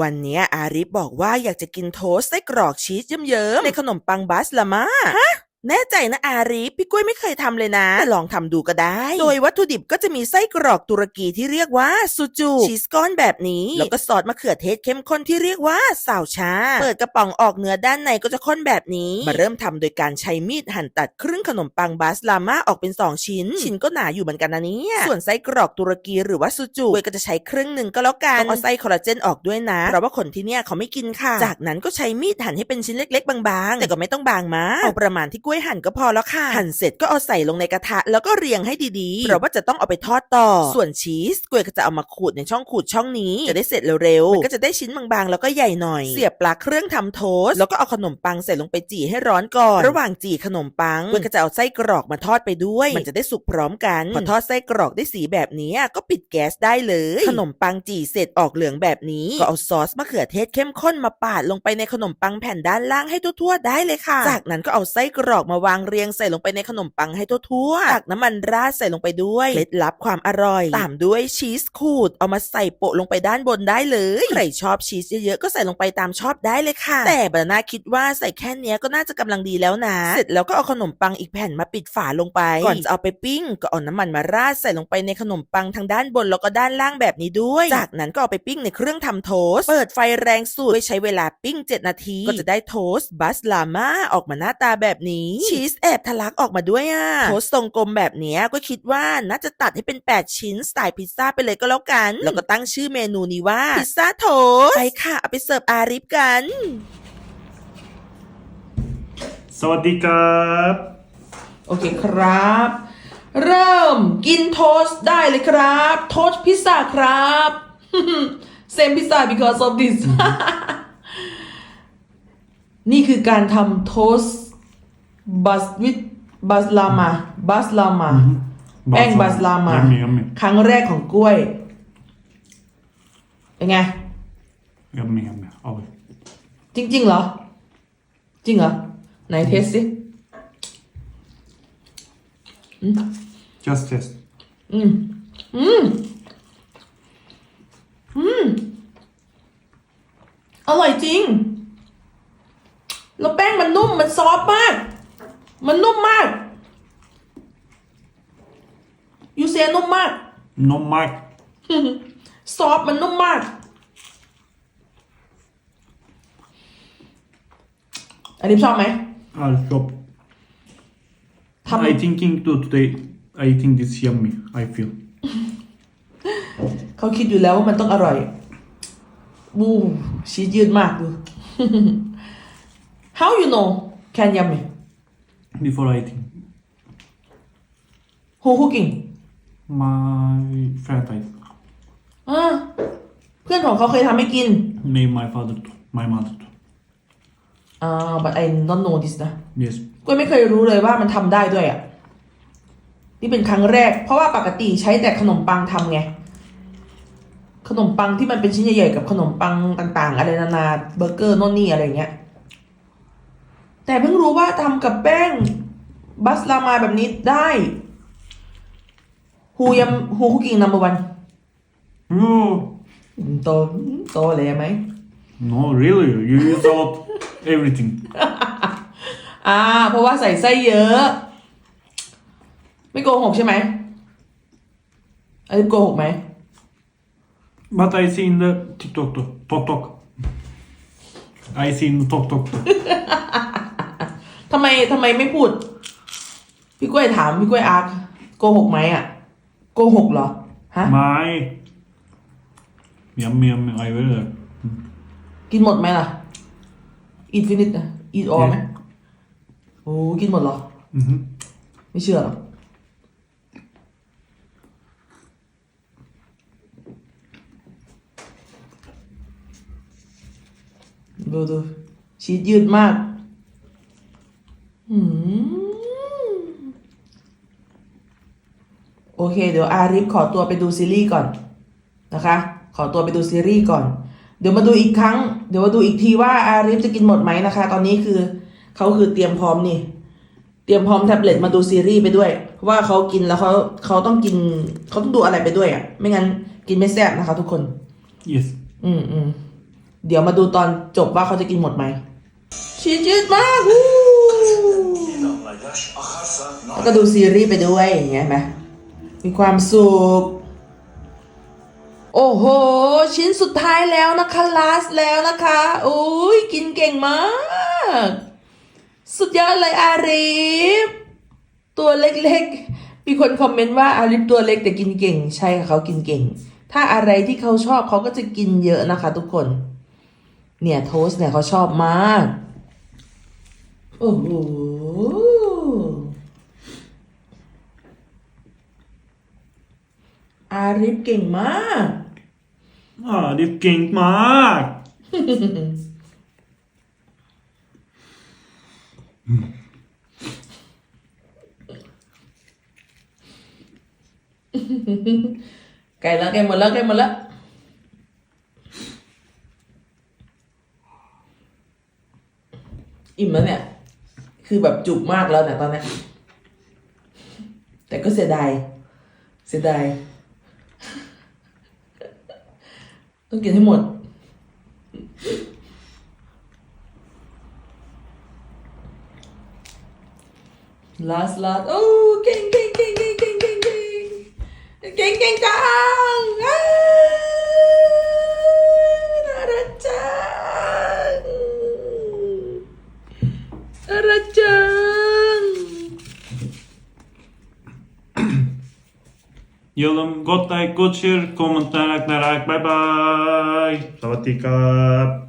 วันนี้อาริฟบอกว่าอยากจะกินโทสต์ไส้กรอกชีสเยิ้มๆในขนมปังบัสละมาฮะ แน่ใจนะอาริฟพี่กล้วยไม่เคยทำเลยนะแต่ลองทำดูก็ได้ โดยวัตถุดิบก็จะมีไส้กรอกตุรกีที่เรียกว่าซูจูชีสก้อนแบบนี้ แล้วก็ซอสมะเขือเทศเข้มข้นที่เรียกว่าสาวชา เปิดกระป๋องออกเนื้อด้านในก็จะข้นแบบนี้ มาเริ่มทำโดยการใช้มีดหั่นตัดครึ่งขนมปังบาสลาม่าออกเป็น 2 ชิ้น ชิ้นก็หนาอยู่เหมือนกันนะเนี่ยส่วนไส้กรอกตุรกีหรือว่าซูจูกุ้ยก็จะใช้ครึ่งหนึ่งก็แล้วกันต้องเอาไส้คอลลาเจนออกด้วยนะเพราะว่าคนที่เนี่ยเขาไม่กินค่ะ จากนั้นก็ใช้มีดหั่นให้เป็นชิ้นเล็ก ๆ บางๆ แต่ก็ไม่ต้องบางมากเอาประมาณที่ล้วยหั่นก็พอแล้วค่ะ หั่นเสร็จก็เอาใส่ลงในกระทะ แล้วก็เรียงให้ดีๆเพราะว่าจะต้องเอาไปทอดต่อ ส่วนชีสกล้วยก็จะเอามาขูดในช่องขูดช่องนี้ จะได้เสร็จเร็วๆมันก็จะได้ชิ้นบางๆ แล้วก็ใหญ่หน่อย เสียบปลั๊กเครื่องทำโทสต์แล้วก็เอาขนมปังใส่ลงไปจี่ให้ร้อนก่อน ระหว่างจี่ขนมปังกล้วยก็จะเอาไส้กรอกมาทอดไปด้วย มันจะได้สุกพร้อมกันพอทอดไส้กรอกได้สีแบบนี้ก็ปิดแก๊สได้เลย ขนมปังจี่เสร็จออกเหลืองแบบนี้ก็เอาซอสมะเขือเทศเข้มข้นมาปาดลงไปในขนมปังแผ่นด้านล่างให้ทั่วๆได้เลยค่ะ จากนั้นก็เอาไส้กรอกอกมาวางเรียงใส่ลงไปในขนมปังให้ทั่วๆตักน้ำมันราดใส่ลงไปด้วยเคล็ดลับความอร่อย ตามด้วยชีสขูดเอามาใส่โปะลงไปด้านบนได้เลยใครชอบชีสเยอะๆก็ใส่ลงไปตามชอบได้เลยค่ะ แต่บานาคิดว่าใส่แค่เนี้ยก็น่าจะกำลังดีแล้วนะ เสร็จแล้วก็เอาขนมปังอีกแผ่นมาปิดฝาลงไป ก่อนจะเอาไปปิ้ง ก็เอาน้ำมันมาราดใส่ลงไปในขนมปังทางด้านบนแล้วก็ด้านล่างแบบนี้ด้วย จากนั้นก็เอาไปปิ้งในเครื่องทำโทสต์เปิดไฟแรงสุดไว้ใช้เวลาปิ้ง 7 นาที ก็จะได้โทสต์บัสลาม่าออกมาหน้าตาแบบนี้ชีสแอบทะลักออกมาด้วยอะโทสต์ทรงกลมแบบเนี้ยก็คิดว่าน่าจะตัดให้เป็น 8 ชิ้นสไตล์พิซซ่าไปเลยก็แล้วกัน แล้วก็ตั้งชื่อเมนูนี้ว่าพิซซ่าโทสต์ไปค่ะเอาไปเสิร์ฟอาริฟกันสวัสดีครับ โอเคครับ เริ่มกินโทสต์ได้เลยครับ โทสต์พิซซ่าครับ same pizza because of this นี่คือการทำโทสต์ บัสวิทบัสลามาบัสลามาแป้งบัสลามา Yummy, yummy. ครั้งแรกของกล้วย เป็นไง Yummy, yummy. Al. จริง ๆ เหรอ จริงเหรอ ไหนเทสสิ Just test. อืม อืม อืม อร่อยจริง แล้วแป้งมันนุ่ม มันซอฟต์มาก มันนุ่มมาก ยูเซียนุ่มมาก No mic. ซอฟต์มันนุ่มมาก อันนี้ชอบไหม I'll shop. Tam- I thinking to today. I think this yummy. I feel. เขาคิดอยู่แล้วว่ามันต้องอร่อย บูชีสยืดมากดู How you know can yummy Before I think. Who cooking My friend, I อ่าเพื่อนของเขาเคยทำให้กิน maybe my father too. My mother too. อ่า but I don't know this นะ Yes. ก็ไม่เคยรู้เลยว่ามันทำได้ด้วยอะ นี่เป็นครั้งแรก เพราะว่าปกติใช้แต่ขนมปังทำไง ขนมปังที่มันเป็นชิ้นใหญ่ๆกับขนมปังต่างๆ อะไรนานาเบอร์เกอร์โน่นนี่อะไรเงี้ย แต่เพิ่งรู้ว่าทำกับแป้งบัสลามาแบบนี้ได้ ฮูยำฮูคุกกิ้งนัมเบอร์วัน No. โตโตเลยไหม No, really. You use out everything. อ่า เพราะว่าใส่ไส้เยอะ ไม่โกหกใช่ไหมอันนี้โกหกไหม But I see in the TikTok too. Tok tok. I see in the Tok Tok too. ทำไมทำไมไม่พูด พี่กล้วยถามพี่กล้วยอาร์คโกหกไหมอะโกหกเหรอฮะ My. Yummy, yummy. I will. like. กินหมดไหมล่ะอีทฟินิชนะอีทออไหมโอ้กินหมดเหรอ Mhm. ไม่เชื่อหรอกดูดูชีสยืดมากอืม โอเค เดี๋ยวอาริฟขอตัวไปดูซีรีส์ก่อนนะคะ ขอตัวไปดูซีรีส์ก่อน เดี๋ยวมาดูอีกครั้ง เดี๋ยวมาดูอีกทีว่าอาริฟจะกินหมดไหมนะคะ ตอนนี้คือเขาคือเตรียมพร้อมนี่ เตรียมพร้อมแท็บเล็ตมาดูซีรีส์ไปด้วยเพราะว่าเขากินแล้วเขาเขาต้องกินเขาต้องดูอะไรไปด้วยอะ ไม่งั้นกินไม่แซ่บนะคะ ทุกคน Yes. อืมอืมเดี๋ยวมาดูตอนจบว่าเขาจะกินหมดไหมชีสยืดมากวู้ İnanla yaş akarsa แล้วก็ดูซีรีส์ไปด้วยอย่างเงี้ยไหมมีความสุข โอ้โห ชิ้นสุดท้ายแล้วนะคะลาสแล้วนะคะอุ้ยกินเก่งมาก สุดยอดเลยอาริฟตัวเล็กๆ มีคนคอมเมนต์ว่าอาริฟตัวเล็กแต่กินเก่ง ใช่ค่ะเขากินเก่ง ถ้าอะไรที่เขาชอบเขาก็จะกินเยอะนะคะ ทุกคน เนี่ยโทสเนี่ยเขาชอบมาก โอ้โห อาริฟเก่งมาก Arif King Mark! ไก่แล้วไก่หมดแล้วไก่หมดแล้ว อิ่มแล้วเนี่ย คือแบบจุกมากแล้วเนี่ยตอนนี้แต่ก็เสียดาย เสียดาย ต้องกินให้หมด last last โอ้เก่งเก่งเก่งเก่งเก่งเก่งเก่งเก่งจัง Yalım, God like, God share, kommentler, like, like, bye bye. Savatika.